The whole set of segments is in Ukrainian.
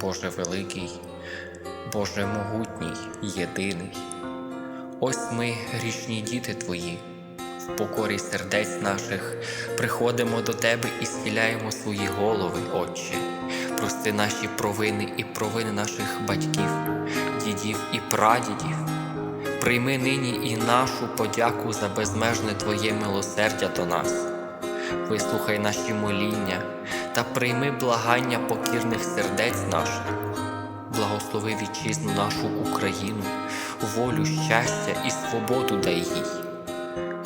Боже великий, Боже могутній, єдиний. Ось ми, грішні діти Твої, в покорі сердець наших приходимо до Тебе і схиляємо свої голови, Отче. Прости наші провини і провини наших батьків, дідів і прадідів. Прийми нині і нашу подяку за безмежне Твоє милосердя до нас. Вислухай наші моління та прийми благання покірних сердець наших. Благослови вітчизну нашу Україну, волю, щастя і свободу дай їй.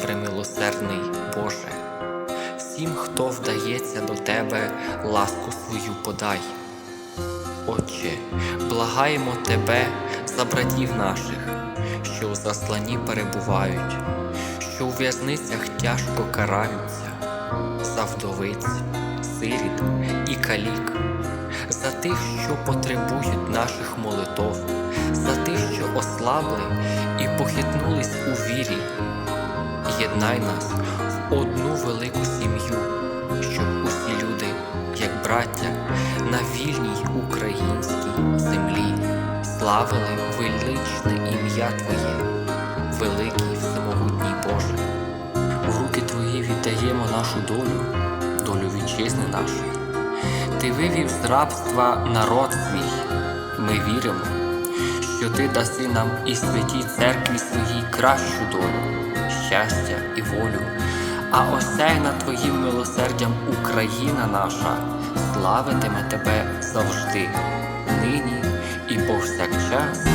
Примилосердний Боже, всім, хто вдається до Тебе, ласку свою подай. Отче, благаємо Тебе за братів наших, що у засланні перебувають, що у в'язницях тяжко караються, за вдовиць, сиріт і калік, за тих, що потребують наших молитов, за тих, що ослабли і похитнулись у вірі. Єднай нас в одну велику сім'ю, щоб усі люди, як браття, на вільній українській землі славили величне ім'я Твоє, великий всемогутній Боже. В руки Твої віддаємо нашу долю, долю вітчизни нашої. Ти вивів з рабства народ свій. Ми віримо, що ти даси нам і святій церкві своїй кращу долю, щастя і волю. А осяйна Твоїм милосердям Україна наша славитиме Тебе завжди, нині і повсякчас,